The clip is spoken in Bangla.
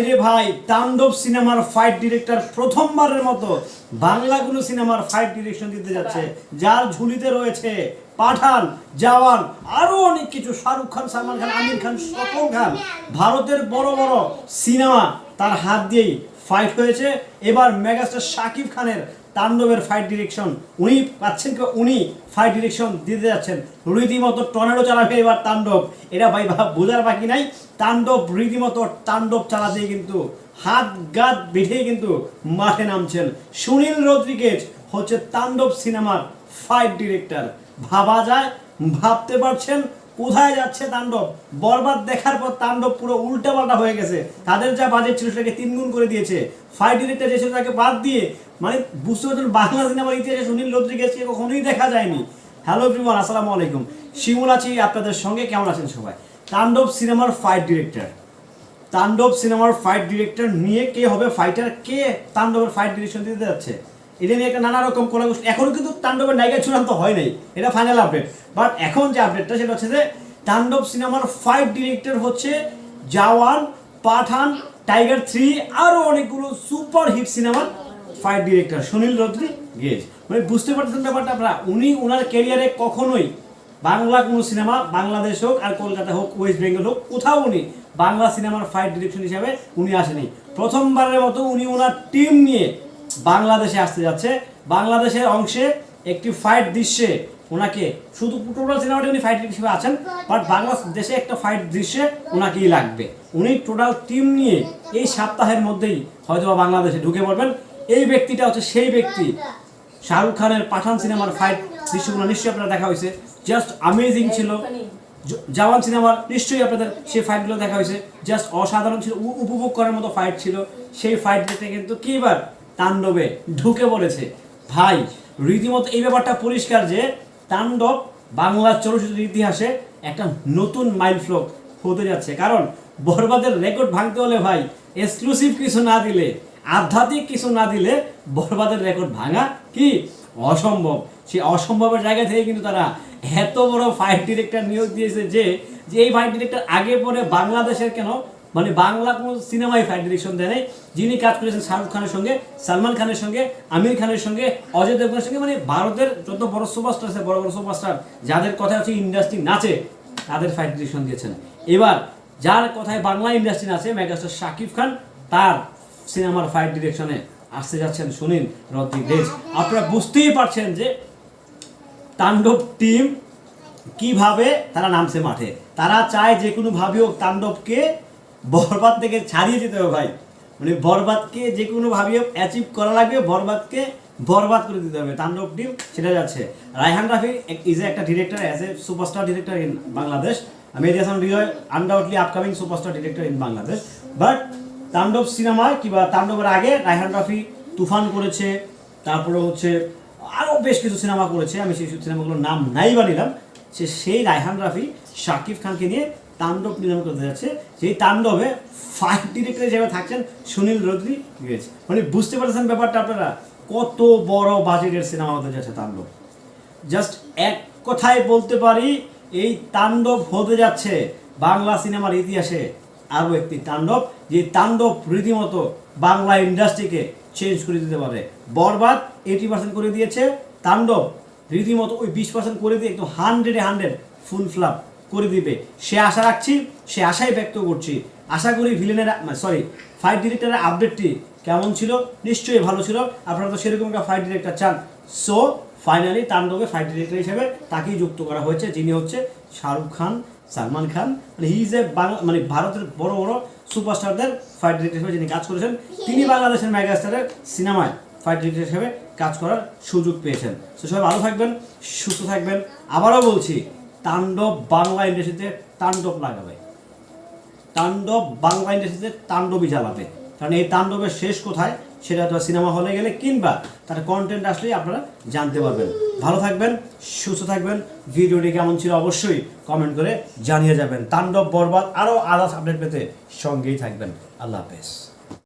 ভাইরে ভাই তাণ্ডব সিনেমার ফাইট ডিরেক্টর প্রথমবারের মতো বাংলা কোনো সিনেমার ফাইট ডিরেকশন দিতে যাচ্ছে। যার ঝুলিতে রয়েছে পাঠান, জওয়ান, আরও অনেক কিছু। শাহরুখ খান, সালমান খান, আমির খান, সকল খান। ভারতের বড় বড় সিনেমা তার হাত দিয়েই ফাইট হয়েছে। এবার মেগাস্টার শাকিব খানের তাণ্ডবের ফাইট ডিরেকশন উনি পাচ্ছেন কি? উনি ফাইট ডিরেকশন দিতে যাচ্ছেন। রীতিমতো টর্নেডো চালাবে এবার তাণ্ডব। এটা ভাই ভাব বোঝার বাকি নাই। তাণ্ডব রীতিমতো তাণ্ডব চালাতে কিন্তু হাত গাত বেঁধে কিন্তু মাঠে নামছেন। সুনীল রদ্রিগেজ হচ্ছে তাণ্ডব সিনেমার ফাইট ডিরেক্টর ভাবা যায়, ভাবতে পারছেন কোথায় যাচ্ছে তাণ্ডব? বরবাদ দেখার পর তাণ্ডব পুরো উল্টাপাল্টা হয়ে গেছে। তাদের যা বাজেট ছিল সেটাকে তিন গুণ করে দিয়েছে। ফাইট ডিরেক্টর যে ছিল তাকে বাদ দিয়ে মানে বুঝতে পারছেন, বাংলা সিনেমার ইতিহাসে সুনীল রদ্রিগেজকে কখনোই দেখা যায়নি। হ্যালো এভরিওয়ান আসসালামু আলাইকুম। শিমুল আছি আপনাদের সঙ্গে, কেমন আছেন সবাই? তাণ্ডব সিনেমার ফাইট ডিরেক্টর তাণ্ডব সিনেমার ফাইট ডিরেক্টর নিয়ে কে হবে ফাইটার কে তাণ্ডবের ফাইট ডিরেকশন দিতে যাচ্ছে? এটা নিয়ে একটা নানা রকম কোলাগুষ্ট এখনও কিন্তু তাণ্ডবের নায়িকা চূড়ান্ত হয় নাই। এটা ফাইনাল আপডেট বাট এখন যে আপডেটটা সেটা হচ্ছে যে তাণ্ডব সিনেমার ফাইভ ডিরেক্টর হচ্ছে জাওয়ান, পাঠান, টাইগার থ্রি আরও অনেকগুলো সুপার হিট সিনেমার fight director Sunil Rodri gauge মানে বুঝতে পারছেন ব্যাপারটা আপনারা? উনি ওনার ক্যারিয়ারে কখনোই বাংলা কোনো সিনেমা বাংলাদেশ হোক আর কলকাতা হোক ওয়েস্ট বেঙ্গল হোক, কোথাও উনি বাংলা সিনেমার ফাইভ ডিরেকশন হিসাবে উনি আসেনি। প্রথমবারের মতো উনি ওনার টিম নিয়ে বাংলাদেশে আসতে যাচ্ছে। বাংলাদেশের অংশে একটি ফাইট দৃশ্যে ওনাকে শুধু টোটাল সিনেমাটা উনি ফাইট হিসেবে আছেন বাট বাংলাদেশে একটা ফাইট দৃশ্যে ওনাকেই লাগবে। উনি টোটাল টিম নিয়ে এই সপ্তাহের মধ্যেই হয়তো বাংলাদেশে ঢুকে পড়বেন। এই ব্যক্তিটা হচ্ছে সেই ব্যক্তি। শাহরুখ খানের পাঠান সিনেমার ফাইট দৃশ্যগুলো নিশ্চয়ই আপনারা দেখা হয়েছে। জাস্ট আমেজিং ছিল। জওয়ান সিনেমার নিশ্চয়ই আপনাদের সেই ফাইটগুলো দেখা হয়েছে। জাস্ট অসাধারণ ছিল উপভোগ করার মতো ফাইট ছিল। সেই ফাইট দেখতে কিন্তু কি এবার তাণ্ডবে ঢুকে পড়েছে। ভাই, রীতিমতো এই ব্যাপারটা পরিষ্কার যে তাণ্ডব বাংলা চলচ্চিত্রের ইতিহাসে একটা নতুন মাইল ফ্লক হতে যাচ্ছে। কারণ বরবাদের রেকর্ড ভাঙতে হলে ভাই এক্সক্লুসিভ কিছু না দিলে, আধ্যাত্মিক কিছু না দিলে বরবাদের রেকর্ড ভাঙা কি অসম্ভব? সেই অসম্ভবের জায়গা থেকে কিন্তু তারা এত বড় ফাইট ডিরেক্টর নিয়োগ দিয়েছে যে যে এই ফাইট ডিরেক্টর আগে পরে বাংলাদেশের কেন মানে বাংলা কোনো সিনেমায় ফাইট ডিরেকশন দেয় নাই। যিনি কাজ করেছেন শাহরুখ খানের সঙ্গে, সালমান খানের সঙ্গে, আমির খানের সঙ্গে, অজয় দেবগনের সঙ্গে মানে ভারতের যত বড় সুপারস্টার আছে, বড় বড় সুপারস্টার, যাদের কথা হচ্ছে ইন্ডাস্ট্রি নাচে, তাদের ফাইট ডিরেকশন দিয়েছেন। এবার যার কথায় বাংলা ইন্ডাস্ট্রি নাচে, মেগাস্টার শাকিব খান, তার সিনেমার ফাইট ডিরেকশনে আসতে যাচ্ছেন সুনীল রদ্রিগেজ আপনারা বুঝতেই পারছেন যে তাণ্ডব টিম কীভাবে তারা নামছে মাঠে। তারা চায় যে কোনো ভাবে হোক তাণ্ডবকে বরবাদ থেকে ছাড়িয়ে যেতে হবে ভাই। মানে বরবাদকে যে কোনো ভাবে অ্যাচিভ করা লাগবে, বরবাদকে বরবাদ করে দিতে হবে। তাণ্ডব টিম সেটা যাচ্ছে। রায়হান রাফি ইজ এ একটা director as a superstar director in Bangladesh Mehedi Hasan Hridoy undoubtedly upcoming superstar director in Bangladesh but Taandob সিনেমায় কিংবা তাণ্ডবের আগে রায়হান রাফি তুফান করেছে, তারপরে হচ্ছে আরও বেশ কিছু সিনেমা করেছে। আমি সেই সিনেমাগুলোর নাম নাই বা নিলাম। সে সেই রায়হান রাফি শাকিব খানকে নিয়ে তাণ্ডব নির্মাণ করতে যাচ্ছে। সেই তাণ্ডবে ফাইভ ডিরেক্টর হিসেবে থাকছেন সুনীল রদ্রি গেজ মানে বুঝতে পারছেন ব্যাপারটা আপনারা? কত বড় বাজেটের সিনেমা হতে যাচ্ছে তাণ্ডব। জাস্ট এক কথায় বলতে পারি, এই তাণ্ডব হতে যাচ্ছে বাংলা সিনেমার ইতিহাসে আরও একটি তাণ্ডব, যে তাণ্ডব রীতিমতো বাংলা ইন্ডাস্ট্রিকে চেঞ্জ করে দিতে পারে। বরবাদ এইটি পার্সেন্ট করে দিয়েছে, তাণ্ডব রীতিমতো ওই বিশ পার্সেন্ট করে দিয়ে একদম হান্ড্রেডে হান্ড্রেড ফুল ফ্লাপ করে দিবে। সে আশা রাখছি, সে আশাই ব্যক্ত করছি। আশা করি ভিলেনের সরি ফাইভ ডিরেক্টরের আপডেটটি কেমন ছিল? নিশ্চয়ই ভালো ছিল। আপনারা তো সেরকম একটা ফাইট ডিরেক্টর চান। সো ফাইনালি তাণ্ডবে ফাইভ ডিরেক্টর হিসেবে তাকেই যুক্ত করা হয়েছে, যিনি হচ্ছে শাহরুখ খান, সালমান খান। মানে হি ইজ এ মানে ভারতের বড় বড় সুপারস্টারদের ফাইট ডিরেক্টর হিসেবে যিনি কাজ করেছেন, তিনি বাংলাদেশের মেগাস্টারের সিনেমায় ফাইট ডিরেক্টর হিসেবে কাজ করার সুযোগ পেয়েছেন। তো সবাই ভালো থাকবেন, সুস্থ থাকবেন। আবারও বলছি তাণ্ডব বাংলা ইন্ডাস্ট্রিতে তাণ্ডব লাগাবে। তাণ্ডব বাংলা ইন্ডাস্ট্রিতে তাণ্ডবই জ্বালাবে কারণ এই তাণ্ডবের শেষ কোথায়? সেটা তো সিনেমা হলে গেলে কিংবা তার কন্টেন্ট আসলেই আপনারা জানতে পারবেন। ভালো থাকবেন, সুস্থ থাকবেন। ভিডিওটি কেমন ছিল অবশ্যই কমেন্ট করে জানিয়ে যাবেন। তাণ্ডব বরবাদ আরও আদার্স আপডেট পেতে সঙ্গেই থাকবেন। আল্লাহ হাফেজ।